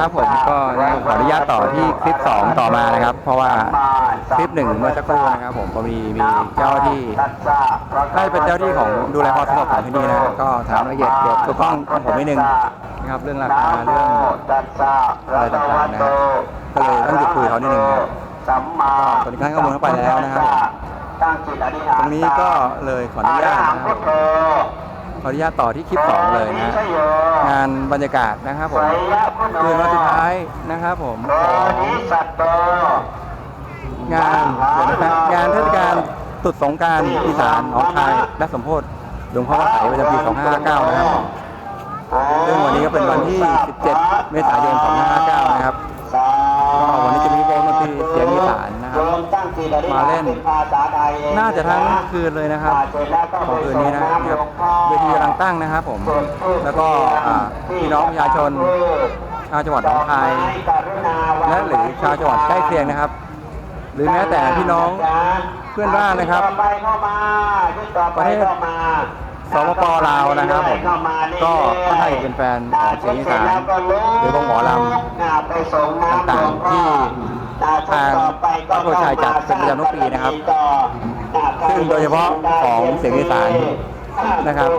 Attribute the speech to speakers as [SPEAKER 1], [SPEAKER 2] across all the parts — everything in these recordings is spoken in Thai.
[SPEAKER 1] ครับผมก็ขออนุญาตต่อที่คลิป 2 ต่อมานะครับ เพราะว่าคลิปหนึ่งเมื่อสักครู่นะครับ ผมก็มีมีเจ้าที่ได้เป็นเจ้าที่ของดูแลความสงบของที่นี่นะก็ถามละเอียดเกี่ยวกับกล้องของผมนิดนึงนะครับเรื่องราคาเรื่องอะไรต่างๆนะครับก็เลยต้องหยุดคุยเขานิดนึงครับ
[SPEAKER 2] สัมมา
[SPEAKER 1] ตอนนี้ให้ข้อมูลเข้าไปแล้วนะครับ
[SPEAKER 2] ต
[SPEAKER 1] รงนี้ก็เลยขออนุญาตนะครับ ขออนุญาตต่อที่คลิป2เลยนะ
[SPEAKER 2] โอโย
[SPEAKER 1] งานบรรยากาศนะครับผม
[SPEAKER 2] ไสยพุทโธ
[SPEAKER 1] คืนวันสุดท้ายนะครับผม
[SPEAKER 2] โอนิสัตโต
[SPEAKER 1] งานเดี๋ยวนะครับงานเทศกาลตรุษสงกรารอีสานหนองคายและสมโพธิหลวงพ่อพระไตรประจำปี 2559 นะครับซึ่งวันนี้ก็เป็นวันที่ 17 เมษายน 2559 นะครับ
[SPEAKER 2] สา
[SPEAKER 1] ก็วันนี้จะมีวงดนตรีเสียงอีสาน นะครับ
[SPEAKER 2] โยมตั้งจิตอธิษฐ
[SPEAKER 1] มาเล่น
[SPEAKER 2] ป็ภาษาไทยเอง
[SPEAKER 1] น่าจะทั้งคืนเลยนะครับ
[SPEAKER 2] เสร็จแล้วก็
[SPEAKER 1] ของ
[SPEAKER 2] ไป
[SPEAKER 1] คืน
[SPEAKER 2] ส่
[SPEAKER 1] นี้
[SPEAKER 2] ง
[SPEAKER 1] นะ
[SPEAKER 2] น้ำหล
[SPEAKER 1] ครับ
[SPEAKER 2] วงพ่อ
[SPEAKER 1] เวทีกำลังตั้งนะครับ ผม แล้วก็อ่าพี่น้องประชาชนชาวจังหวัดหนองคายและหรือชาวจังหวัดใกล้เคียงนะครับ หรือแม้แต่พี่น้องเพื่อนบ้านนะครับ
[SPEAKER 2] ไปเข้ามาต่อไป
[SPEAKER 1] ประเทศ
[SPEAKER 2] เข้ามา
[SPEAKER 1] สปปลาวนะครับผมก็ค่อนข้างจะเป็นแฟนของเสียงอีสานหรือวงหมอลำ
[SPEAKER 2] ไปส่งน้ำ
[SPEAKER 1] ต่างๆที่ ทางพระโพชัยจัดเป็นประจำทุกปีนะครับ ซึ่งโดยเฉพาะของเสียงอีสานนะครับ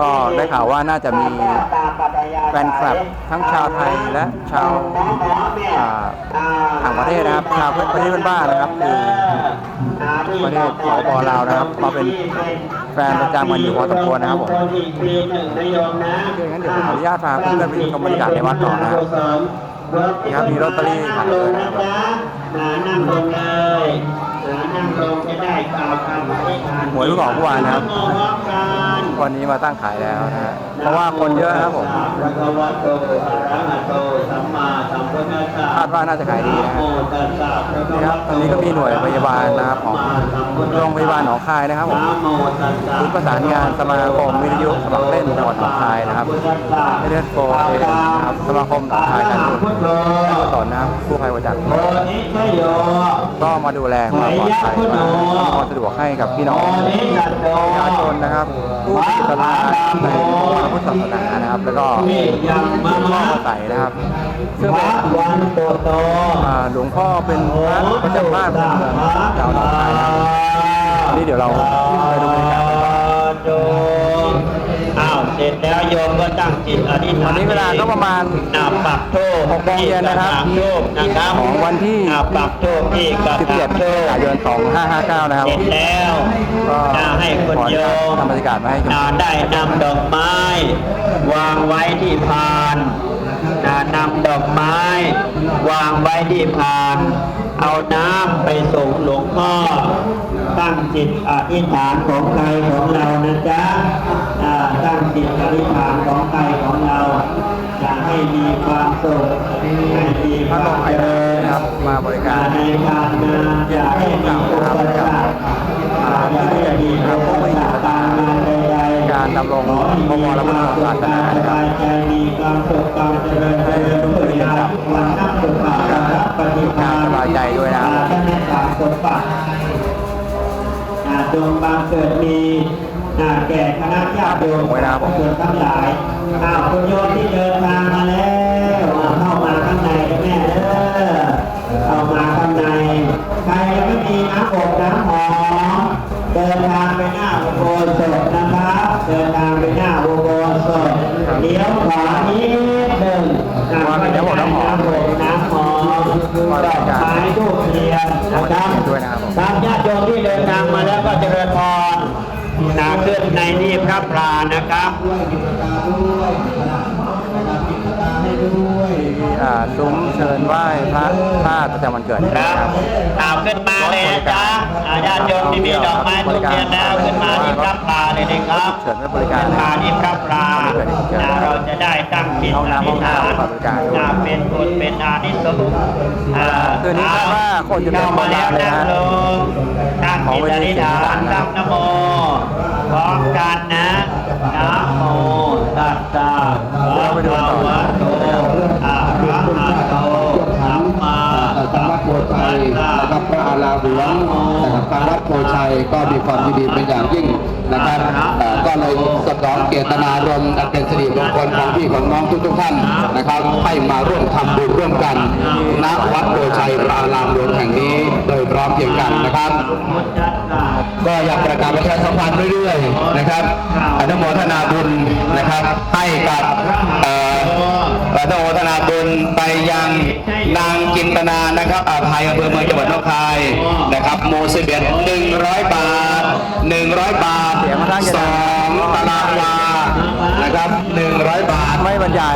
[SPEAKER 1] ก็ได้ข่าวว่าน่าจะมีแฟนคลับทั้งชาวไทยและชาวอ่าต่างประเทศนะครับชาวประเทศเพื่อนบ้านนะครับคือประเทศสปปลาวนะครับมาเป็นแฟนประจำกันอยู่พอสมควรนะครับผม
[SPEAKER 2] ปีหนึ่งนะโยมนะ
[SPEAKER 1] โอเคงั้นเดี๋ยวผมขออนุญาตพาเพื่อนๆไปชมบรรยากาศในวัดต่อนะครับ นี่ครับมีลอตเตอรี่ขายด้วยนะครับ
[SPEAKER 2] มานั่งลงเลยมานั่งลงจะได้กล่าวคำอธิษฐาน
[SPEAKER 1] หวยเพิ่งออกเมื่อวานนะครับ
[SPEAKER 2] พร้อมกัน
[SPEAKER 1] วันนี้มาตั้งขายแล้วนะฮะเพราะว่าคนเยอะนะครับผม
[SPEAKER 2] คา
[SPEAKER 1] ดว่าน่าจะขายดีนะ
[SPEAKER 2] คะ
[SPEAKER 1] นี่ครับ
[SPEAKER 2] ต
[SPEAKER 1] อนนี้ก็มีหน่วยพยาบาลนะครับของโรงพยาบาลหนองคายนะครับผม
[SPEAKER 2] นะโมตัสสะ
[SPEAKER 1] ศูนย์ประสานงานสมาคมวิทยุสมัครเล่นจังหวัดหนองคายนะครับเอเดนโฟเอนะครับสมาคมหนองคายการกุ
[SPEAKER 2] พุทโธ
[SPEAKER 1] ศลนะครับผู้ภัยวัจักร
[SPEAKER 2] โอนิชโย
[SPEAKER 1] ก็มาดูแลความปลอดภัยความสะดวกให้กับพี่น้อง
[SPEAKER 2] โอนิสัตโต
[SPEAKER 1] ประชาชนนะครับผู้ที่ศรัทธาในพุทธศาสนานะครับ แล้วก็หลวงพ่อใส่นะครับซึ่ง
[SPEAKER 2] พ
[SPEAKER 1] เป็น
[SPEAKER 2] ระวันโตโต
[SPEAKER 1] หลวงพ่อเป็นพระประจำบ้านเมืองชาวหนองคายนะครับนี่เดี๋ยวเราไปดูบรรยากาศกันต่อ
[SPEAKER 2] โยมอ้าว เสร็จแล้วโยมก็ตั้งจิตอธิษฐาน
[SPEAKER 1] วันนี้เวลาก็ประมาณ
[SPEAKER 2] หนับปักโทษ
[SPEAKER 1] หกโมงเย็นนะครับ
[SPEAKER 2] ปักโทษนะครับ
[SPEAKER 1] ของวันที่
[SPEAKER 2] หนับปักโทษที่กระ
[SPEAKER 1] 17เม
[SPEAKER 2] โทษ
[SPEAKER 1] ษายน2559นะครับ
[SPEAKER 2] เสร็จแล้ว
[SPEAKER 1] ก็
[SPEAKER 2] จะให้คน
[SPEAKER 1] ขออนุ
[SPEAKER 2] โย
[SPEAKER 1] ญาต
[SPEAKER 2] ม
[SPEAKER 1] ทำบรรยากาศมาให้ชม
[SPEAKER 2] นาได้นำดอกไม้ วางไว้ที่พานนานำดอกไม้ วางไว้ที่พาน เอาน้ำไปส่งหลวงพ่อ ตั้งจิตอธิษฐานของใครของเรานะจ๊ะอ่า ตั้งจิตอธิษฐานของใครของเราจะให้มีความสุขให้มีความเจริญ
[SPEAKER 1] ครับมาบริการ
[SPEAKER 2] ในการงานอย่าให้มีอุปสรรคอย่าให้มีอุปสรรคการงานใดๆ
[SPEAKER 1] การดำรงพระวรพุทธศาสนานะครับ
[SPEAKER 2] ใจมีความสุขความเจริญเจริญทุกอย่างวันนับสุขภาพปฏิภาณ
[SPEAKER 1] สบายใจด้วยนะครับ
[SPEAKER 2] ท่านให้สาสมบัติจงบังเกิดมี แก่คณะญาติโยม
[SPEAKER 1] ไว้นะครับผม
[SPEAKER 2] เกิดทั้งหลายอ้าวคุณโยมที่เดินทางมาแล้วอ่าเข้ามาข้างในกันแม่เด้อเข้ามาข้างใน ใครยังไม่มีน้ำอบน้ำหอมเดินทางไปหน้าอุโบสถนะครับ เดินทางไปหน้าอุโบสถเลี้ยวขวานิดหนึ่งอ่า
[SPEAKER 1] ว่ามีน้ำอบน้ำหอม
[SPEAKER 2] น้ำอบน้ำหอมดอกไม้ทูบเทียนนะครับ
[SPEAKER 1] ด้วยนะครับผม
[SPEAKER 2] ตามญาติโยมที่เดินทางมาแล้วก็เจริญพรนาขึ้นในนี่พระปลานะครับ
[SPEAKER 1] อ่า ซุ้มเชิญไหว้พระธาตุประจำวันเกิด
[SPEAKER 2] ค
[SPEAKER 1] นะ
[SPEAKER 2] รั
[SPEAKER 1] ครับบ
[SPEAKER 2] เอาขึ้นมาเลยนะจ๊ะอ่าญาติโยมที่มีดอกไม้ทูบเทียนแล้วขึ้นมาที่พระปลาเลยนะครับ
[SPEAKER 1] เชิญไว้บริการ
[SPEAKER 2] ขึ้น
[SPEAKER 1] นะค
[SPEAKER 2] มา
[SPEAKER 1] รับ
[SPEAKER 2] ที่พระปลาอ่าเราจะได้ตั้งจิต
[SPEAKER 1] ห้อง
[SPEAKER 2] อ
[SPEAKER 1] น้ำห้
[SPEAKER 2] ธิ
[SPEAKER 1] อง
[SPEAKER 2] ษฐา
[SPEAKER 1] น้ำ
[SPEAKER 2] น
[SPEAKER 1] บริการด้วย
[SPEAKER 2] อ่าเป็นบุญเป็นอานิสงส์อ่า
[SPEAKER 1] คืนนี้คาดว่าคนจะเดิน
[SPEAKER 2] เข้ามาแล้ว
[SPEAKER 1] เลย
[SPEAKER 2] นั่
[SPEAKER 1] นะ
[SPEAKER 2] งลงตั้งจิตอธิษฐานตั้งนะโมพร้อมกันนะนะโมตัสสะภะคะา
[SPEAKER 3] หลวงนะครับทางวัดโพชัยก็มีความยินดีเป็นอย่างยิ่งนะครับเอ่อก็เลยสนองเจตนารมณ์อันเป็นสิริมงคลของพี่ของน้องทุกๆท่านนะครับให้มาร่วมทำบุญร่วมกันณวัดโพชัยรารามหลวงแห่งนี้โดยพร้อมเพรียงกันนะครับ ก็อยากประกาศประชาสัมพันธ์เรื่อยๆนะครับอนุโมทนาบุญนะครับให้กับ เอ่ออนุโมทนาบุญไปยังนางจินตนานะครับอาภัยอำเภอเมืองจังหวัดหนองคายนะครับโมสิเบียหนึ่งร้อยบาทหนึ่งร้อยบาท
[SPEAKER 1] เสียงค่อนข้างจะ
[SPEAKER 3] ส
[SPEAKER 1] ดั
[SPEAKER 3] องตารางวานะครับหนึ่งร้อยบาท
[SPEAKER 1] ไม่บรรยาย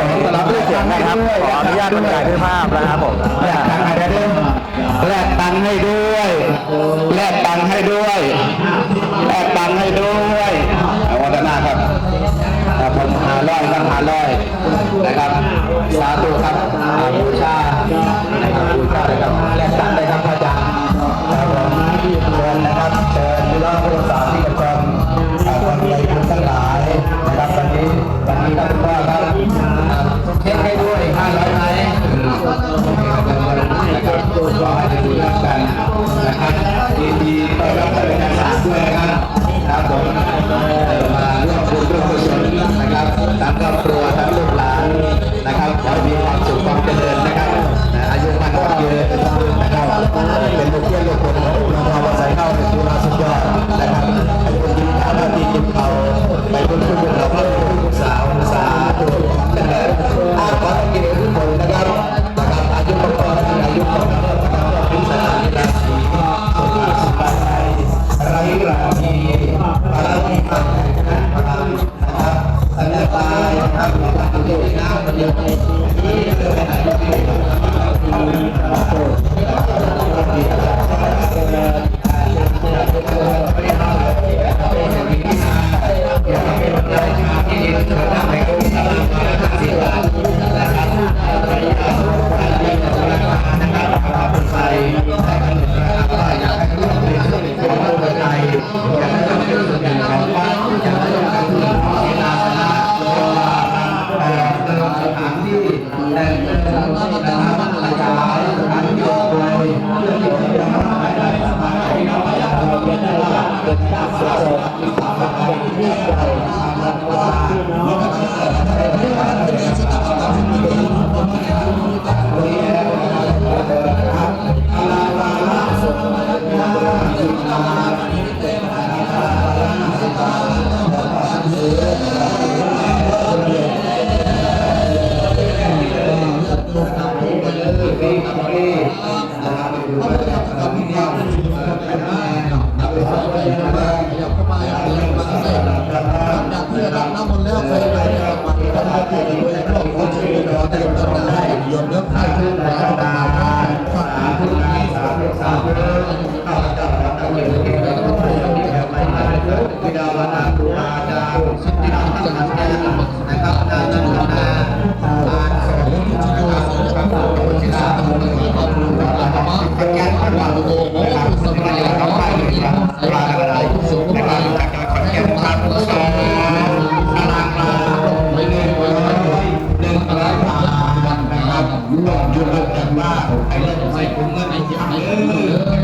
[SPEAKER 1] ด้วยเสียงนะครับขออนุญาตบรรยายด้วยภาพนะครับผม
[SPEAKER 3] แลกตังค์ให้ด้วยแลกตังค์ให้ด้วยแลกตังค์ให้ด้วย ครับผมหาร้อยครับหาร้อยนะครับสาธุครับบูชานะครับบูชาเลยครับแลกตังค์ได้ครับอาจารย์ครับผมเชิญนะครับเชิญพี่น้องผู้รักษาที่กระชมอ่าคนใจบุญทั้งหลายนะครับวันนี้วันนี้ครับคุณพ่อครับเช็คให้ด้วยห้าร้อยไหมนะครับขอให้ดูรักกันนะครับยินดีต้อนรับท่านเป็นอาสาด้วยนะครับครับผม ทั้งครอบครัวทั้งลูกหลานนะครับขอให้มีความสุขความเจริญนะครับอายุมันก็ยืนนะครับเป็นลูกเลี้ยงลูกคน ว่าไอ้เรื่องไม่คุ้มเงินไอ้ยัง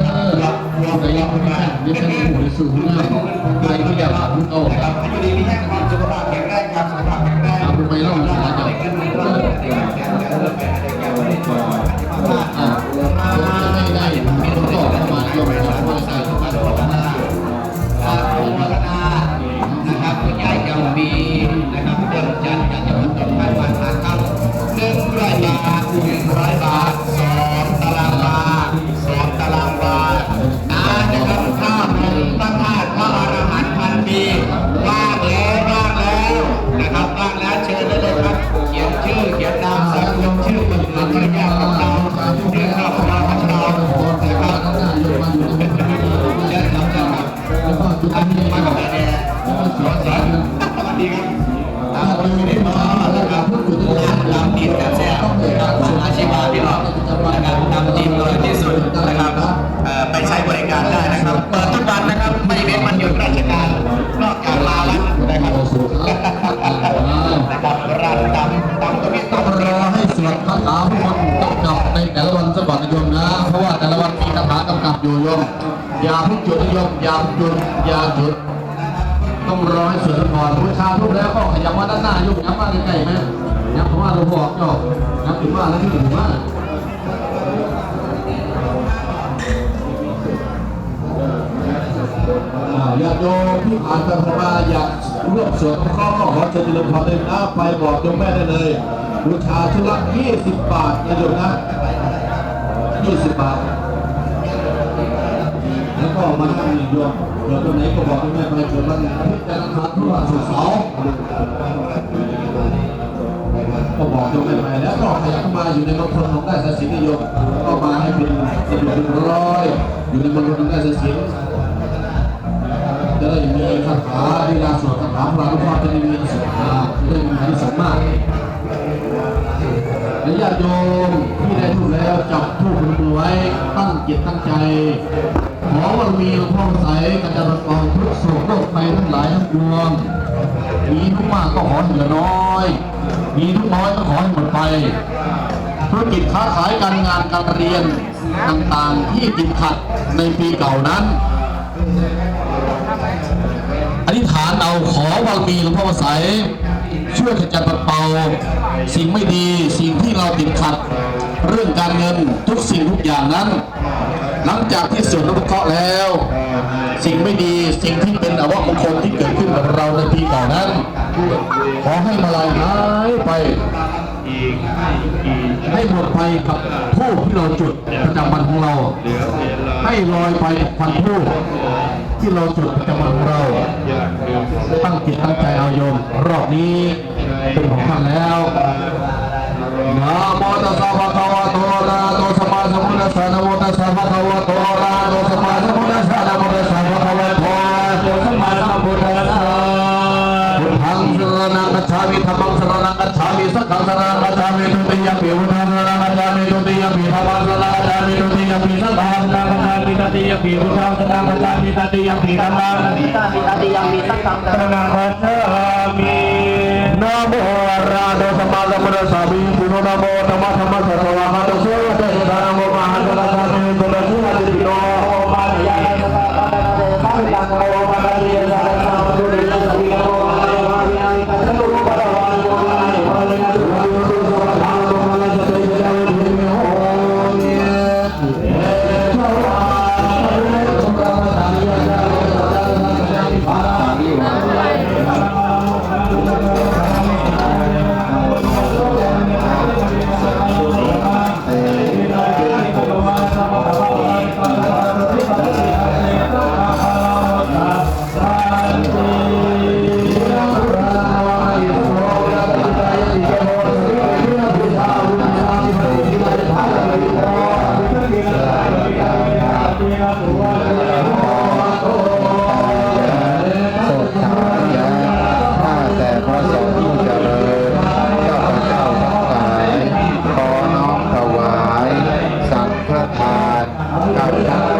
[SPEAKER 3] เออรับรวมรวมกัน
[SPEAKER 4] นี่เป็นผู้สูงมากไปที่แบบขันโต
[SPEAKER 3] นะครับให้อยู่ดีมีแค่ความ
[SPEAKER 4] มอ
[SPEAKER 3] ย่าเพิ่งจุ
[SPEAKER 4] ดอย่าจุดต้องรอให้เสร็จก่อนบูชาทุกแล้วก็ขยับมาด้านหน้ายุ่งยับมาใกล้ๆไหมยับเข้ามาเราบอกจบยับถึงว่าแล้วที่ถึงว่าอ่าญาติโยมที่ผ่านไปผ่านมาอยากร่วมสวดข้อก็ขอเชิญเจริญพรเลยนะไปบอกโยมแม่ได้เลยบูชาชุดละ20 บาทนะโยมนะ20 บาท ก็มานั่งอีกโยมเดี๋ยวตรงไหนก็บอกให้แม่ไปเกิดวันอาทิจันทร์อังคารพุธพฤหัสศุกร์เสาร์ก็บอกโยมแม่ไปแล้วก็ขยับเข้ามาอยู่ในมณฑลของได้สายสินนิยมก็มาให้เป็นสะดวกเป็นร้อยอยู่ในมณฑลของได้สายสินจะได้มีคาถาเวลาสวดคาถาพระพุทธจะได้มีสุขภาพจะได้มีอานิสงส์มากและญาติโยมที่ได้ถูกแล้วจับทูบมือไว้ตั้งจิตตั้งใจ ขอวันมีหลวงพ่อใสกระจายกองทุกโศกโรคภัยทั้งหลายทั้งปวง มีทุกมากก็ขอให้เหลือน้อย มีทุกน้อยก็ขอให้หมดไป ธุรกิจค้าขายการงานการเรียนต่างๆที่ติดขัดในปีเก่านั้นอธิษฐานเอาขอวามีหลวงพ่อใสยช่วยขจัดปัดเป่าสิ่งไม่ดีสิ่งที่เราติดขัด เรื่องการเงินทุกสิ่งทุกอย่างนั้น หลังจากที่สวดนุเคราะห์แล้ว สิ่งไม่ดีสิ่งที่เป็นอวมงคลที่เกิดขึ้นกับเราในปีก่อนนั้น ขอให้มาลายหายไป ให้หมดไปกับทูบที่เราจุดประจำวันของเรา ให้ลอยไปกับควันทูบที่เราจุดประจำวันของเรา ตั้งจิตตั้งใจเอาโยม รอบนี้เป็นของท่านแล้วนะโมตัสสะภะคะวะโตอะระหะโตสัมมาสัมพุทธัสสะนะโมตัสสะภะ มิสังฆังสรณังกัจฉามิทุติยมปิพุทธังสรณังกัจฉามิทุติยมปิธัมมังสร ทา
[SPEAKER 5] นกับ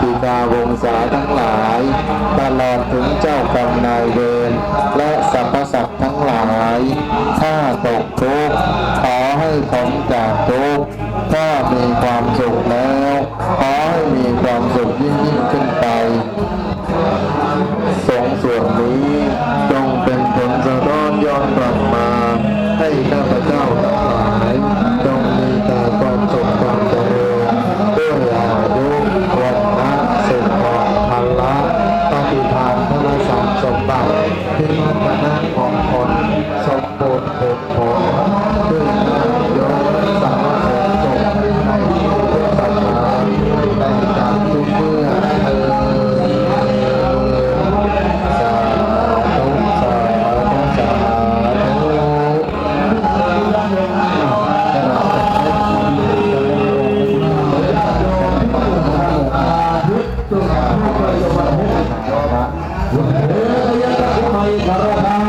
[SPEAKER 5] บิดาวงศาทั้งหลายตลอดถึงเจ้ากรรมนายเวรและสรรพสัตว์ทั้งหลาย ถ้าตกทุกข์ขอให้พ้นจากทุกข์ถ้ามีความสุขแล้ว
[SPEAKER 6] மரணம்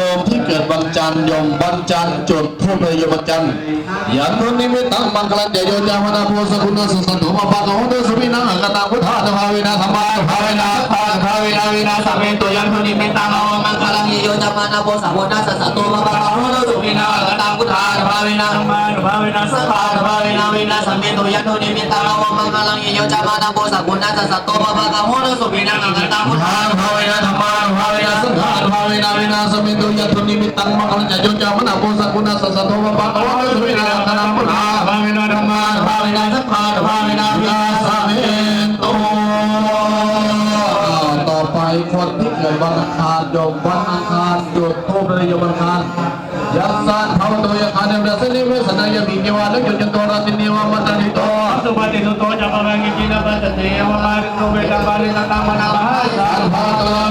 [SPEAKER 4] จันทร์ยมวันจันทร์จุดทูปเลยโยมวันจันทร์ยันทุนิมิตังมังคลันเจโยจามนาโพสกุณสุสันตุมาปะโตโตสุวินังกตังพุทธาตภาเวนะธรรมาภาเวนะ
[SPEAKER 6] ภาภาเวนาวินาสัมเมตุยันทุนิมิตังอมังคลังโยจามานาโพสะโพนาสัสสะโตมะปะโหโนสุวินาอตังพุทธาตภาเวนะธรรมาภาเวนะสัพพาภาเวนาวินาสัมเมตุยันทุนิมิตังอมังคลังโยจามานาโพสะโพนาสัสสะโตมะปะโหโนสุวินาอตังพุทธา
[SPEAKER 4] ภาเวนะธรรมาภาวินาสัมมามนาวิ นังอกตังพุทธาภาเวนะธรรมาภาเวนะสังฆาภาเวนะวินาสมิตุต่อไปคนที่เกิดวันอังคารโยมวันอังคารจุดทูปเลยโยมวันอังคารยัสสะภาวะโตยะคาเดวะสนิเวสนายมิเนวะลยุจโตราติเนวะมัตติโต
[SPEAKER 6] สุปฏิสุโตจัปะรังกิจินะปัสสติยวะมาริโนเวตาบาลินะตังมะนะมหาสา
[SPEAKER 4] อัลภาวะโตยะคาเดวะสนิเวสนายมิเนวะลยุจโตราติเนวะมัตติโต
[SPEAKER 6] ปฏิสุโตจัปะรังกิจินะปัสสติยวะมาริโนเวตาบาลินะตังมะนะมหาสาภาวะโตยะอาริวะนะสติวิสนะยมิ
[SPEAKER 4] มิ
[SPEAKER 6] เจ
[SPEAKER 4] เจวะลยุจโตราติ